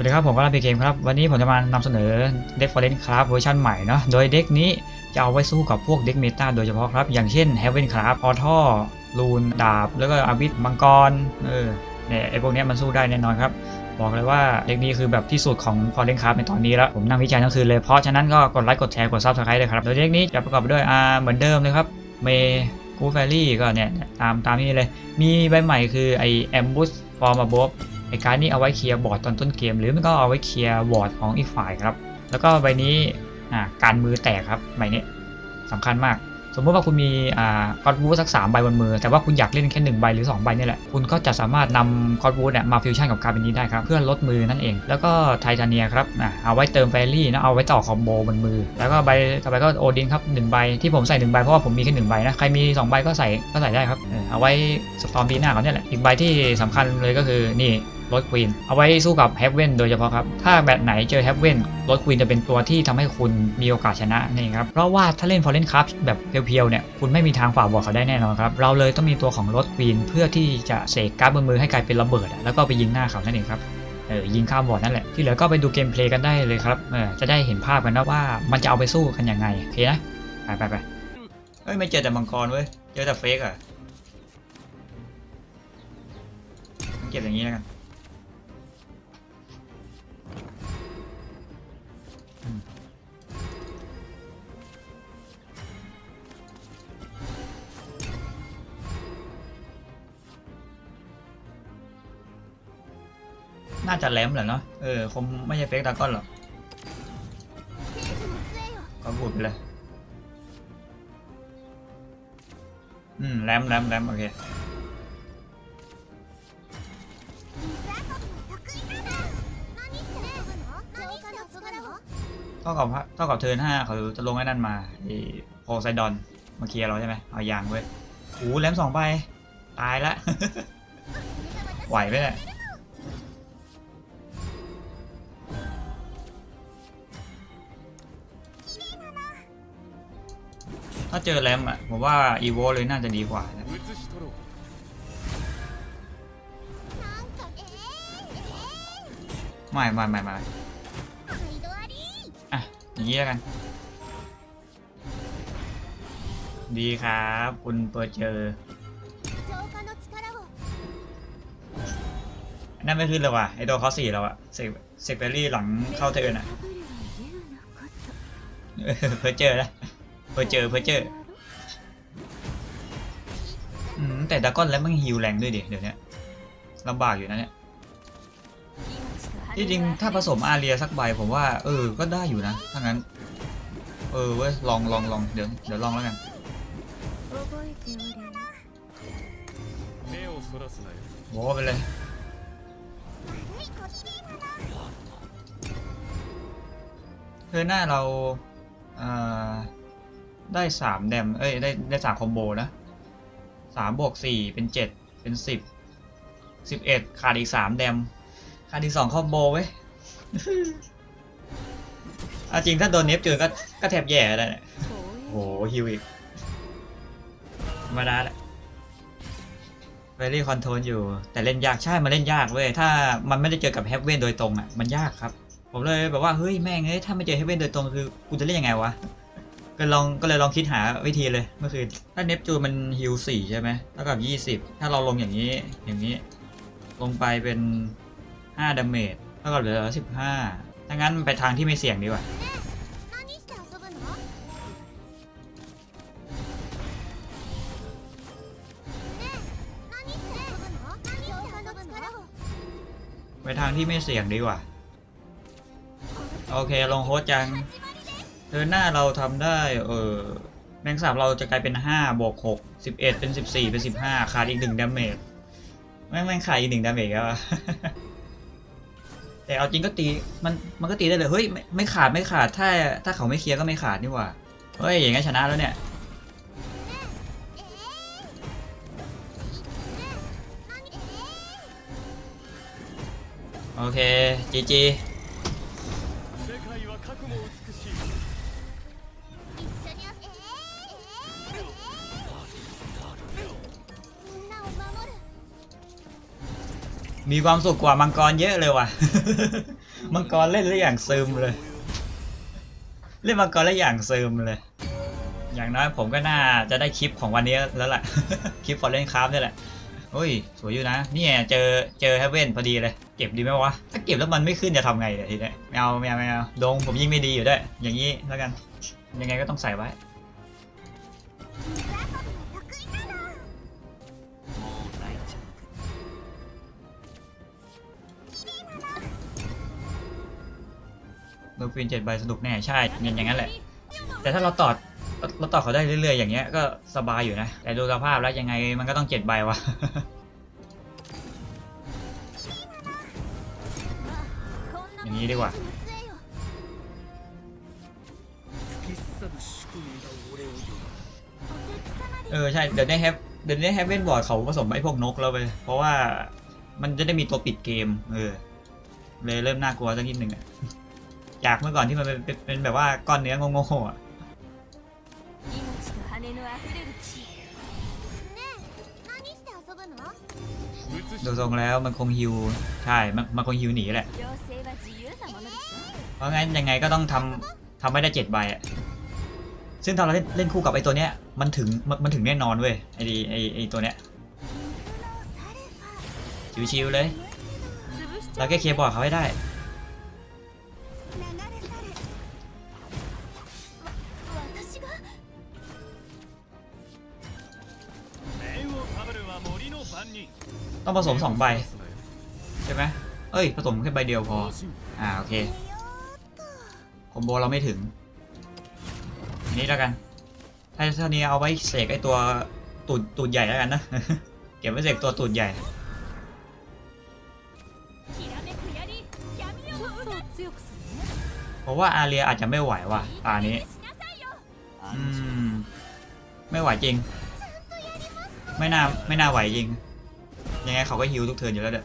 วัสดีครับ ผมก็รับเกมครับ วันนี้ผมจะมานำเสนอเด็กฟอร์เรนครับเวอร์ชันใหม่เนาะโดยเด็กนี้จะเอาไว้สู้กับพวกเด็กเมตาโดยเฉพาะครับ อย่างเช่น Heaven ครับพอท่อลูน ดาบ แล้วก็อาวิธมังกรเออเนี่ยไอพวกนี้มันสู้ได้แน่นอนครับ บอกเลยว่าเด็กนี้คือแบบที่สุดของฟอร์เรนครับในตอนนี้แล้ว ผมนั่งวิจัยทั้งคืนเลยเพราะฉะนั้นก็กดไลค์กดแชร์กดซับสไครต์เลยครับโดยเด็กนี้จะประกอบด้วยอาเหมือนเดิมเลยครับเมกูแฟรี่ก็เนี่ยตามตามนี้เลย มีใบใหม่คือไอแอมบูสฟอร์ม b o บ ไอการ์ดนี้เอาไว้เคลียร์บอร์ดตอนต้นเกม หรือมันก็เอาไว้เคลียร์บอร์ดของอีกฝ่ายครับ แล้วก็ใบนี้อ่าการมือแตกครับใบนี้สำคัญมาก สมมติว่าคุณมีอ่าคอร์ดวูสักสามใบบนมือ แต่ว่าคุณอยากเล่นแค่หนึ่งใบหรือสองใบนี่แหละ คุณก็จะสามารถนำคอร์ดวูเนี่ยมาฟิวชั่นกับการ์ดนี้ได้ครับ เพื่อลดมือนั่นเอง แล้วก็ไททาเนียครับอ่าเอาไว้เติมแฟรี่นะเอาไว้ต่อคอมโบบนมือ แล้วก็ใบต่อไปก็โอดินครับหนึ่งใบที่ผมใส่หนึ่งใบเพราะว่าผมมีแค่หนึ่งใบนะใครมีสองใบก็ใส่ก็ใส่ได้ครับเอาไว้สตอมปีหน้าเขาเนี่ยแหละอีกใบที่สำคัญเลยก็คือนี่ รถควีนเอาไว้สู้กับเฮฟเว่นโดยเฉพาะครับ ถ้าแบบไหนเจอเฮฟเว่นรถควีนจะเป็นตัวที่ทำให้คุณมีโอกาสชนะนี่ครับ เพราะว่าถ้าเล่นฟอร์เรนคัพแบบเพียวๆเนี่ยคุณไม่มีทางฝ่าบอร์ดเขาได้แน่นอนครับ เราเลยต้องมีตัวของรถควีนเพื่อที่จะเสกการ์ดบนมือให้กลายเป็นระเบิด แล้วก็ไปยิงหน้าเขานั่นเองครับเออยิงข้ามบอร์ดนั่นแหละ ที่เหลือก็ไปดูเกมเพลย์กันได้เลยครับเออจะได้เห็นภาพกันนะว่ามันจะเอาไปสู้กันยังไงโอเคนะไปไปไปเอ้ยไม่เจอแต่มังกรเว้ยเจอแต่เฟกอะเก็บอย่างนี้แล้วกัน น่าจะแหลมแหละเนาะ เออ คงไม่ใช่เฟกดาก้อนหรอก ก็พูดไปเลย อืม แหลมแหลมแหลมโอเคากับเท่ากับเทิร์นห้าเขาจะลงไอ้นั่นมาไอ้โพไซดอนมาเคลียร์เราใช่ไหมเอายางเว้ยโอ้แลมสองไปตายละไหวไหมเนี่ยถ้าเจอแลมอะผมว่าอีโวเลยน่าจะดีกว่านะไม่ไม่ไม่ไม่ อย่างนี้แล้วกัน ดีครับ คุณเปิดเจอนั่นไม่ขึ้นเลยว่ะไอตัวเขาสี่แล้วอะเซกเซกเบอรี่หลังเข้าเทิร์นอะเพอเจอแล้วเพอเจอเพอเจอแต่ดาก้อนแล้วมันฮิวแรงด้วยดิเดี๋ยวนี้ลำบากอยู่นะเนี่ย ที่จริงถ้าผสมอาเรียสักใบผมว่าเออก็ได้อยู่นะถ้างั้น เออเว้ยลองลองลองเดี๋ยวเดี๋ยวลองแล้วกันโว้ไปเลยเธอหน้าเราเได้สามแดมเอ้ยได้ได้สามคอมโบนะสามบวกสี่เป็นเจ็ดเป็นสิบสิบเอ็ดขาดอีกสามแดม ขาดีสองคอมโบเว้ยอาจริงถ้าโดนเนฟเจอก็ก็แทบแย่แล้วเนี่ยโหฮิวอีกธรรมดาแหละเวลี่คอนโทรลอยู่ แต่เล่นยากใช่มันเล่นยากเว้ยถ้ามันไม่ได้เจอกับเฮฟเว่นโดยตรงอะมันยากครับ ผมเลยแบบว่าเฮ้ยแม่งเอ้ยถ้าไม่เจอเฮฟเว่นโดยตรงคือกูจะเล่นยังไงวะก็ลองก็เลยลองคิดหาวิธีเลยเมื่อคืนถ้าเนปจูนมันฮิลสี่ใช่ไหมเท่ากับยี่สิบถ้าเราลงอย่างนี้อย่างนี้ ลงไปเป็น ห้าดาเมจเท่ากับเหลือสิบห้าถ้างั้นไปทางที่ไม่เสี่ยงดีกว่าไปทางที่ไม่เสี่ยงดีกว่า โอเค ลงโฮสจังเธอหน้าเราทำได้ เออแมงสาบเราจะกลายเป็น 5 บวก 6 11 เป็น 14 เป็น 15 ขาดอีก1ดาเมจแม่งแม่งขาดอีก1ดาเมจแล้วอะ แต่เอาจริงก็ตีมันมันก็ตีได้เลยเฮ้ยไม่ไม่ขาดไม่ขาดถ้าถ้าเขาไม่เคลียร์ก็ไม่ขาดนี่หว่าเฮ้ยอย่างงี้ชนะแล้วเนี่ยโอเคจีจี มีความสุขกว่ามังกรเยอะเลยว่ะ มังกรเล่นแล้วอย่างซึมเลย เล่นมังกรแล้วอย่างซึมเลย อย่างน้อยผมก็น่าจะได้คลิปของวันนี้แล้วแหละคลิปฟอร์เรนคราฟนี่แหละโอ้ยสวยอยู่นะนี่เจอเจอเฮเว่นพอดีเลย เก็บดีไหมวะ ถ้าเก็บแล้วมันไม่ขึ้นจะทำไงเนี่ยทีเนี้ยไม่เอาไม่เอาไม่เอาดงผมยิ่งไม่ดีอยู่ด้วย อย่างนี้แล้วกัน ยังไงก็ต้องใส่ไว้ ลูกฟินเจ็ดใบสนุกแน่ใช่เงินอย่างนั้นแหละ แต่ถ้าเราตอดเราตอดเขาได้เรื่อยๆอย่างเงี้ยก็สบายอยู่นะ แต่ดูสภาพแล้วยังไงมันก็ต้องเจ็ดใบวะอย่างนี้ดีกว่าเออใช่เดี๋ยวได้แฮปเดี๋ยวได้แฮปเว่นบอร์ดเขาผสมไอ้พวกนกแล้วไปเพราะว่ามันจะได้มีตัวปิดเกม เออ เลยเริ่มน่ากลัวสักนิดหนึ่งอะ จากเมื่อก่อนที่มันเป็นเป็นแบบว่าก้อนเนื้องงๆอะดูทรงแล้วมันคงฮิวใช่ มันมันคงฮิวหนีแหละ เพราะงั้นยังไงก็ต้องทำทำไม่ได้เจ็ดใบอะ ซึ่งถ้าเราเล่นเล่นคู่กับไอ้ตัวเนี้ย มันถึงมันถึงแน่นอนเว้ยไอ้ดีไอ้ไอ้ตัวเนี้ยชิวๆเลย เราแค่เคลียร์บอร์ดเขาให้ได้ ต้องผสมสองใบใช่ไหมเอ้ยผสมแค่ใบเดียวพอ อ่าโอเคคอมโบเราไม่ถึงนนี้แล้วกัน ถ้าเท่านี้เอาไว้เสกไอตัวตูดตูดใหญ่แล้วกันนะ เก็บไว้เสกตัวตูดใหญ่เพราะว่าอาเรียอาจจะไม่ไหวว่ะตานี้อืมไม่ไหวจริง ไม่น่าไม่น่าไหวจริง ยังไงเขาก็ฮิวทุกเทิร์นอยู่แล้วเด้อ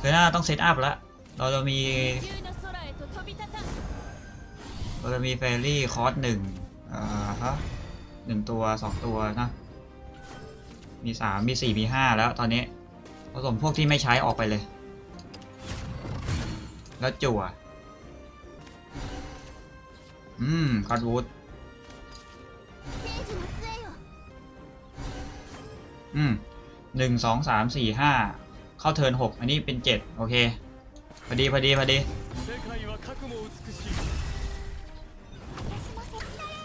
เฮ้ยน้าต้องเซตอัพละเราจะมี เราจะมีเฟรี่คอร์สหนึ่งอ่าฮะหนึ่งตัวสองตัวนะ มีสามมีสี่มีห้าแล้วตอนนี้ผสมพวกที่ไม่ใช้ออกไปเลย แล้วจั่ว อืมคอร์สวูดอืมหนึ่งสองสามสี่ห้าเข้าเทิร์นหกอันนี้เป็นเจ็ดโอเค พอดีพอดีพอดี 世界は核も美しい私も石だよ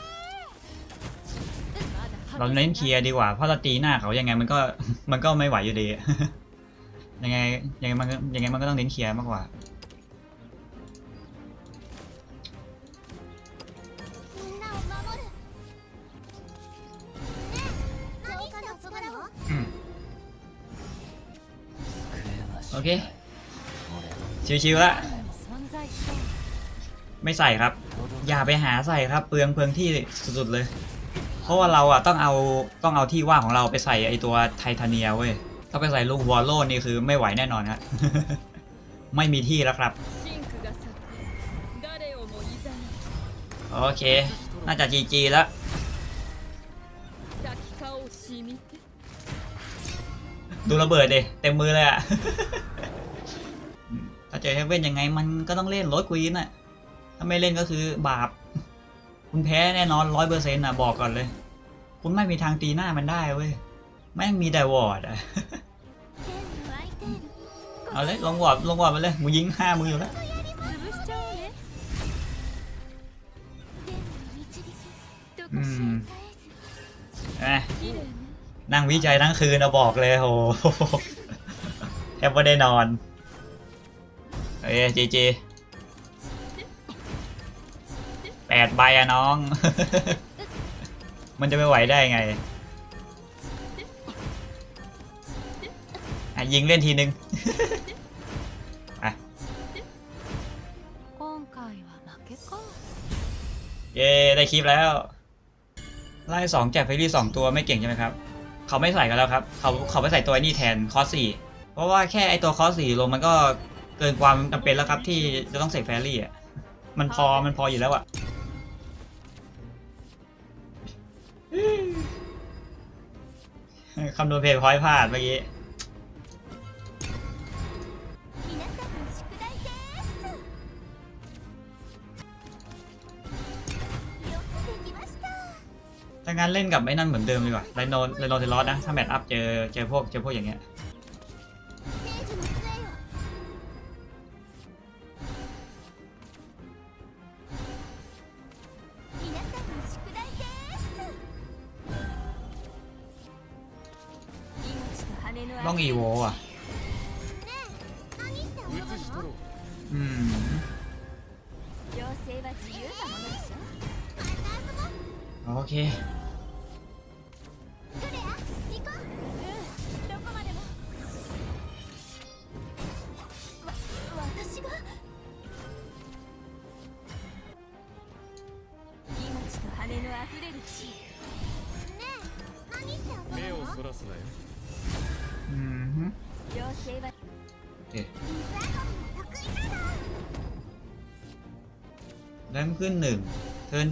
まだ เราเน้นเคลียร์ดีกว่า เพราะเราตีหน้าเขายังไงมันก็ มันก็ไม่ไหวอยู่ดี ยังไงยังไงมันก็ยังไงมันก็ต้องเน้นเคลียร์มากกว่า みんなを守るねえ何して遊ぶの อืม 机は โอเค 俺の ชิวๆละ 存在しない ไม่ใส่ครับ อย่าไปหาใส่ครับ เปลืองเพลิงที่สุดๆเลย เพราะว่าเราอะต้องเอาต้องเอาที่ว่าของเราไปใส่ไอตัวไททาเนียเว้ยถ้าไปใส่ลูกวอลโลนี่คือไม่ไหวแน่นอนฮะไม่มีที่แล้วครับโอเค น่าจะจีจีแล้วดูระเบิดเดเต็มมือเลยอะถ้าเจอเฮเว่นยังไงมันก็ต้องเล่นรถควีนอะาไม่เล่นก็คือบาป คุณแพ้แน่นอนร้อยเปอร์เซ็นต์อะบอกก่อนเลย คุณไม่มีทางตีหน้ามันได้เว้ยแม่งมีแต่วอดอะเอาเลยลงวอดลงวอดไปเลยมูยิงห้ามืออยู่แล้วนั่งวิจัยทั้งคืนเอาบอกเลยโหแทบไม่ได้นอน เอ้ยจีจ แปดใบอะน้อง มันจะไม่ไหวได้ไงอ่ะยิงเล่นทีนึง 今回は負けか เย้ได้คลิปแล้ว ไล่สองแจกเฟรรี่สองตัวไม่เก่งใช่ไหมครับ เขาไม่ใส่กันแล้วครับ เขาเขาไปใส่ตัวไอ้นี่แทนคอสสี่เพราะว่าแค่ไอตัวคอสสี่ลงมันก็เกินความจำเป็นแล้วครับที่จะต้องใส่แฟรี่อ่ะ มันพอมันพออยู่แล้วอ่ะ คำนวณเพย์พอยพลาดเมื่อกี้ถ้างั้นเล่นกับไอ้นั่นเหมือนเดิมดีกว่าไรโนไรโนเทลอสนะ ถ้าแมตช์อัพเจอเจอพวกเจอพวกอย่างเงี้ย ต้องอีโวอ่ะ 何して遊ぶ移しとろのう อืม 妖精は自由なものでしょโอเค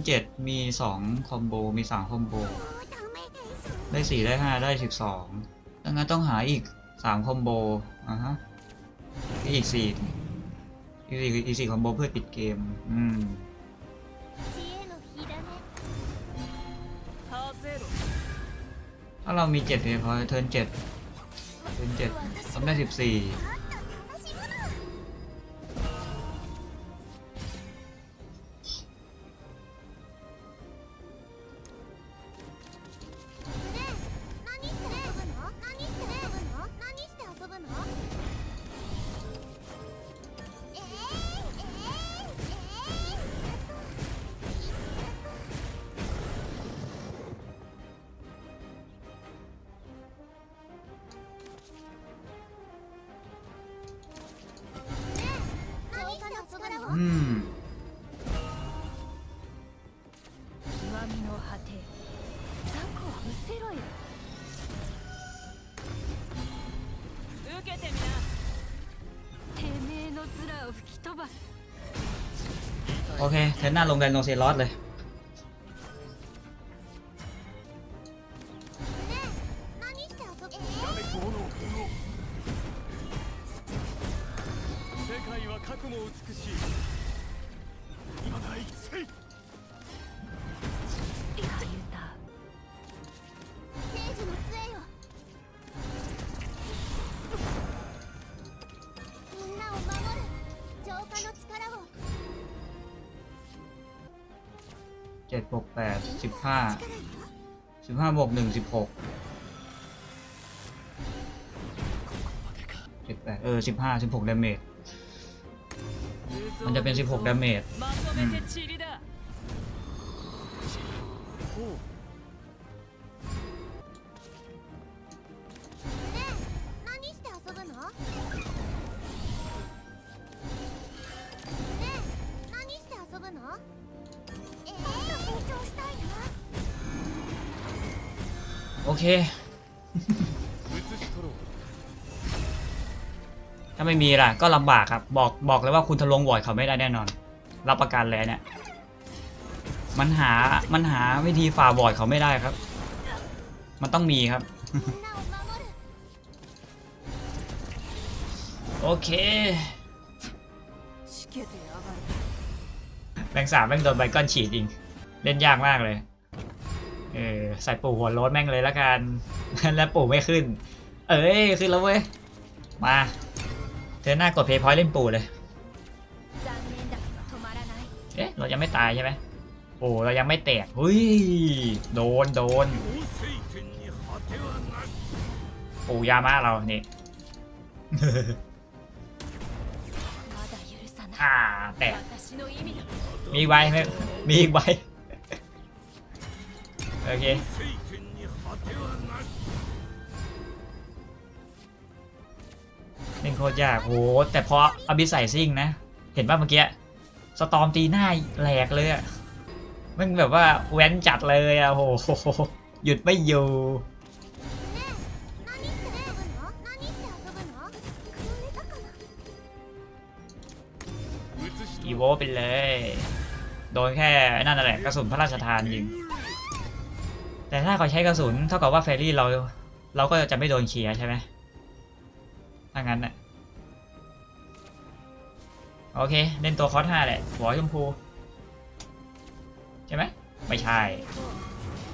เจ็ดมีสองคอมโบมีสามคอมโบ ได้สี่ได้ห้าได้สิบสองดังนั้นต้องหาอีกสามคอมโบอะฮะอีกสี่อีกสี่อีกคอมโบเพื่อปิดเกม อืมถ้าเรามีเจ็ดเลยพอเทิร์นเจ็ดเทิร์นเจ็ดทำได้สิบสี่ โอเคเทนหน้าลงไดโนเซรอสเลย เจ็ดบวกแปดสิบห้าสิบห้าบวกหนึ่งสิบหกสิบแปดเออสิบห้าสิบหกดาเมจมันจะเป็นสิบหกดาเมจาไม่มีล่ะก็ลำบากครับ บอกบอกเลยว่าคุณทะลวงวอร์ดเขาไม่ได้แน่นอน รับประกันแล้วเนี่ย มันหา มันหาวิธีฝ่าวอร์ดเขาไม่ได้ครับ มันต้องมีครับ โอเคแบงสามแบงโดนไบก้อนฉีดจริง เล่นยากมากเลย เออใส่ปู่หัวโล้นแม่งเลยแล้วกัน แล้วปู่ไม่ขึ้น เอ้ย ขึ้นแล้วเว้ย มา เธอหน้ากดเพย์พอยต์เล่นปูเลย เอ๊ะ เรายังไม่ตายใช่ไหม โอ้ เรายังไม่แตกเฮ้ย โดน โดน ปูยามาเราเนี่ยอ่า แตก มีไว้ไหมมีไว้โอเค เป็นโคตรยากโหแต่พออบิสใส่ซิ่งนะ เห็นป่ะเมื่อกี้สตอมตีหน้าแหลกเลยอะมันแบบว่าแว้นจัดเลยอะโหหยุดไม่อยู่อีโวไปเลย โดนแค่นั่นแหละกระสุนพระราชทานยิง แต่ถ้าเขาใช้กระสุนเท่ากับว่าเฟรรี่เราเราก็จะไม่โดนเคลียใช่ไหม ถ้างั้นน่ะโอเค เล่นตัวคอสห้าแหละหัวชมพู ใช่ไหมไม่ใช่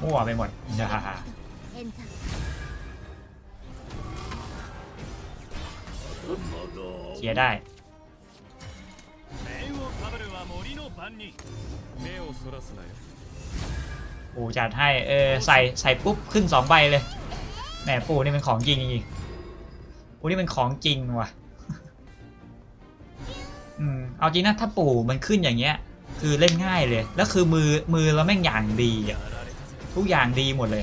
มั่วไปหมดฮ่ฮ่าเคลียได้ปู่จัดให้ เออ ใส่ ใส่ปุ๊บ ขึ้นสองใบเลย แหมปู่นี่เป็นของจริงจริง อู้นี่มันของจริงว่ะ อืม เอาจริงนะถ้าปู่มันขึ้นอย่างเงี้ย คือเล่นง่ายเลย แล้วคือมือมือเราแม่งอย่างดีทุกอย่างดีหมดเลย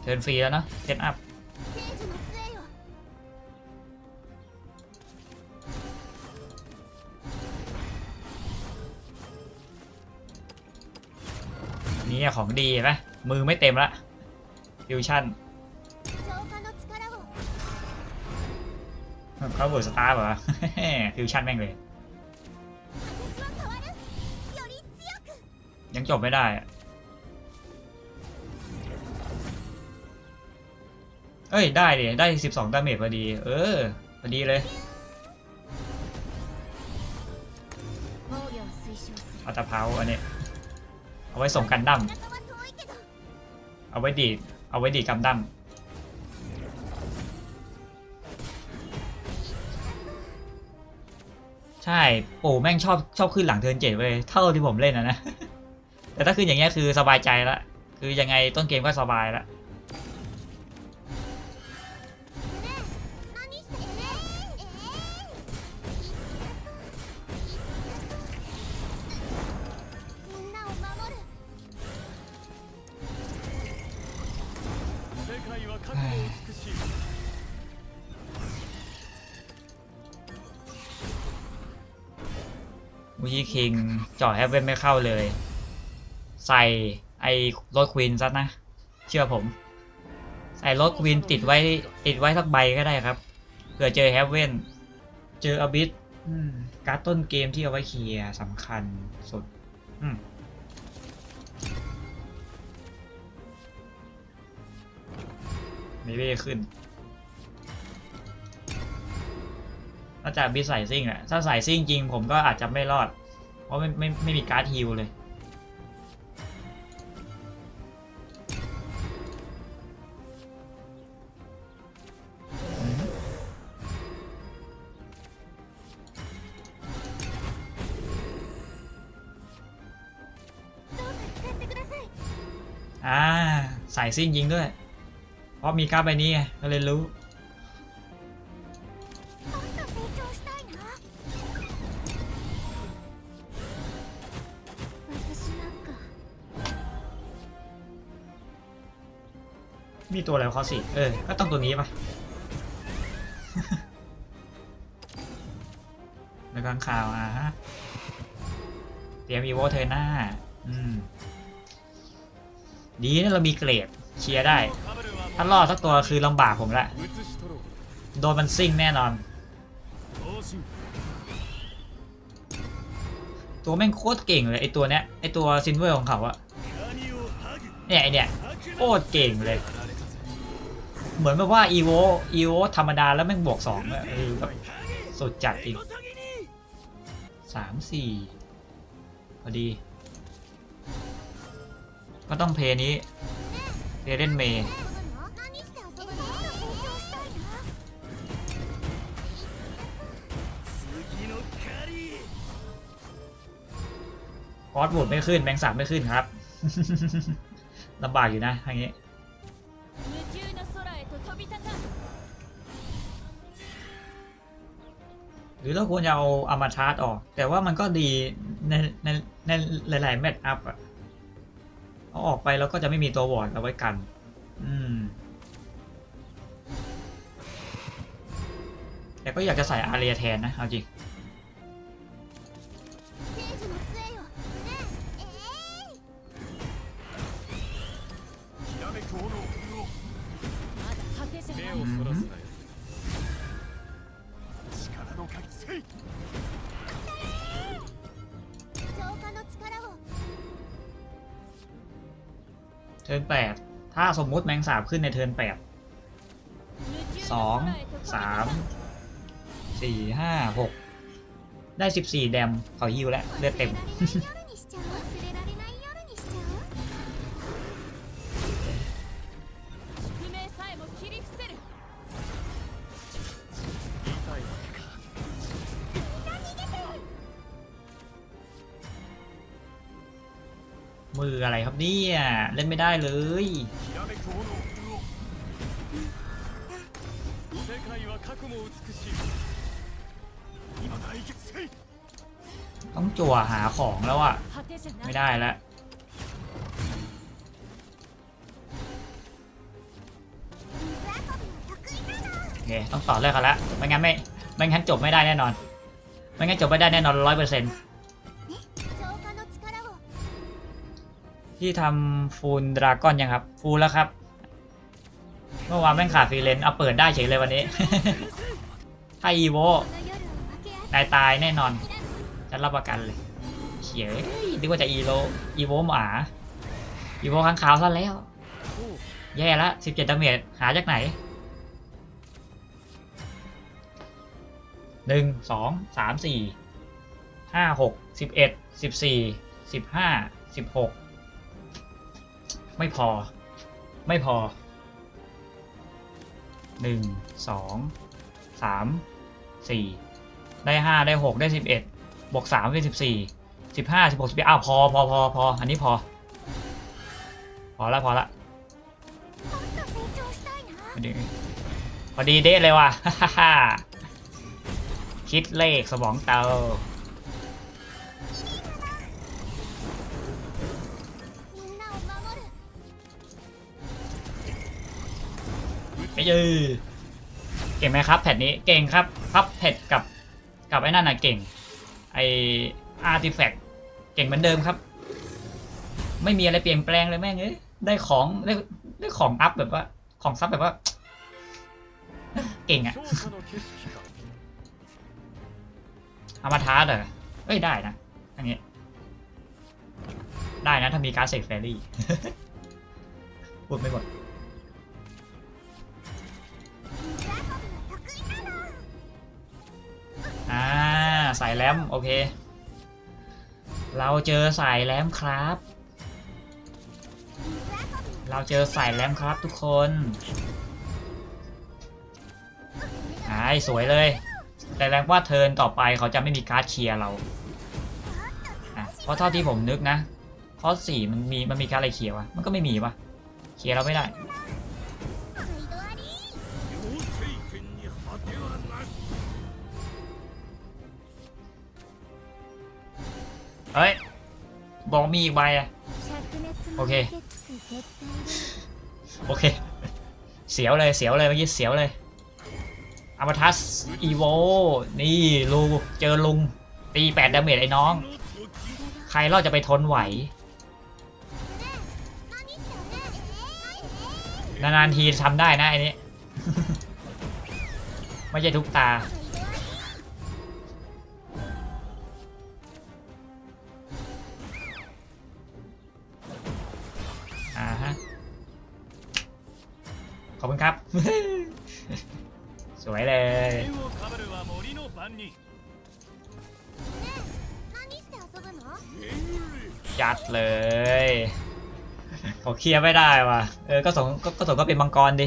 เทินฟรีแล้วนะเซตอัพนี่ของดีไหมมือไม่เต็มละฟิวชั่น เขาเวิร์สตาร์เหรอฟิวชั่นแม่งเลย ยังจบไม่ได้เอ้ย ได้ดิได้สิบสองดาเมจพอดี เออ พอดีเลยอัตาเพาอันนี้ เอาไว้ส่งกันดั้มเอาไว้ดี เอาไว้ดีกันดั้ม ใช่ปู่แม่งชอบชอบขึ้นหลังเทิร์นเจ็ดเลยเท่าที่ผมเล่นนะนะ แต่ถ้าขึ้นอย่างเงี้ยคือสบายใจละ คือยังไงต้นเกมก็สบายละ เจาะแฮปเวนไม่เข้าเลย ใส่ไอ้รถควีนซะนะ เชื่อผม ใส่รถควีนติดไว้ติดไว้สักใบก็ได้ครับเผื่อเจอแฮปเวนเจออบิสการ์ดต้นเกมที่เอาไว้เคลียร์สำคัญสุดมเมเบ้ขึ้นนอกจากบิสใส่ซิ่งอะถ้าใส่ซิ่งจริงผมก็อาจจะไม่รอด เพราะไม่ไม่ไม่มีการ์ดฮิวเลย อ่าส่ซิ่งยิงด้วย เพราะมีการ์ดใบนี้ไงก็เลยรู้ มีตัวอะไรคอสิเออ ก็ต้องตัวนี้ไปะแล้วก็ข่าวอะฮะ เตรียมอีโวเทอร์หน้า อืม ดีนะเรามีเกรดเคลียร์ได้ ถ้ารอดสักตัวคือลำบากผมละ โดนมันซิ่งแน่นอน ตัวแม่งโคตรเก่งเลยไอตัวเนี้ย ไอตัวซินเวอร์ของเขาอะเนี่ยไอเนี้ยโคตรเก่งเลย เหมือนแบบว่าอีโวอีโวธรรมดาแล้วแม่งบวกสองเลยแบบสดจัดจริงสามสี่พอดี ก็ต้องเพย์นี้เพย์เล่นเมย์คอร์สบูดไม่ขึ้น แมงสามไม่ขึ้นครับลำบากอยู่นะทางนี้ หรือเราควรจะเอาอามาชาร์ตออก แต่ว่ามันก็ดีในในในหลายๆแมตช์อัพอะเอาออกไปแล้วก็จะไม่มีตัววอร์ดเอาไว้กัน อืม แต่ก็อยากจะใส่อาเรียแทนนะ เอาจริง ทิร์นแปดถ้าสมมุติแมงสาบขึ้นในเทิร์นแปดสองสามสี่ห้าหกได้สิบสี่แดมเขายิวแล้วเลือดเต็ม มืออะไรครับเนี่ย เล่นไม่ได้เลยต้องจั่วหาของแล้วอะไม่ได้แล้วโอเคต้องต่อเลิกกันละไม่งั้นไม่ไม่งั้นจบไม่ได้แน่นอน ไม่งั้นจบไม่ได้แน่นอนร้อยเปอร์เซ็นต์ พี่ทำฟูลดราก้อนยังครับ ฟูลแล้วครับ เมื่อวานแม่งขาดฟรีเลนเอาเปิดได้เฉยเลยวันนี้ ถ้าอีโวนายตายแน่นอน จะรับประกันเลยเฉยนึกว่าจะอีโวอีโวหมา อีโวข้างขาวซะแล้ว แย่ละสิบเจ็ดดาเมจหาจากไหนหนึ่งสองสามสี่ห้าหกสิบเอ็ดสิบสี่สิบห้าสิบหก ไม่พอ ไม่พอหนึ่งสองสามสี่ได้ห้าได้หกได้สิบเอ็ดบวกสามเป็นสิบสี่สิบห้าสิบหกสิบเอ้าวพอพอพอพออันนี้พอ พอละพอละพอดีพอดีเด้เลยว่ะ คิดเลขสมองเตา ไปเจเก่งไหมครับแพทนี้เก่งครับพับแพทกับกับไอ้นั่นน่ะเก่ง ไออาร์ติแฟกเก่งเหมือนเดิมครับ ไม่มีอะไรเปลี่ยนแปลงเลยแม่งเอ้ได้ของได้ได้ของอัพแบบว่า ของซับแบบว่า เก่งอะเอามาท้าเถอะเอ้ยได้นะอันนี้ได้นะถ้ามีการเซกแฟรี่พูดไม่หมด อ่าส่แรมโอเค เราเจอใส่แรมครับ เราเจอใส่แรมครับทุกคนหายสวยเลย แต่แรงว่าเทินต่อไปเขาจะไม่มีการ์ดเคลียร์เราเพราะเท่าที่ผมนึกนะ คอสี่มันมีมันมีการ์ดอะไรเคลียร์วะ มันก็ไม่มีปะเคลียร์เราไม่ได้ เฮ้ย บอกมีอีกใบอะโอเค โอเค เสียวเลย เสียวเลยเมื่อกี้ เสียวเลยอามาทัสอีโว นี่ลูเจอลุง ตีแปดดาเมจไอ้น้อง ใครรอดจะไปทนไหว นานๆทีทำได้นะไอ้นี้ ไม่ใช่ทุกตา สวยเลยจัดเลยเขาเคลียร์ไม่ได้ว่ะ เออ ก็สงก็สงก็เป็นมังกรดิ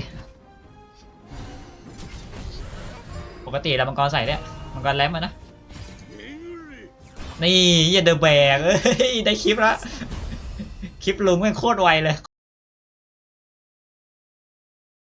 ปกติเรามังกรใส่เนี่ย มังกรแรมมานะ นี่อย่าเดอะแบกเอ้ย ได้คลิปละ คลิปลุงแม่งโคตรไวเลย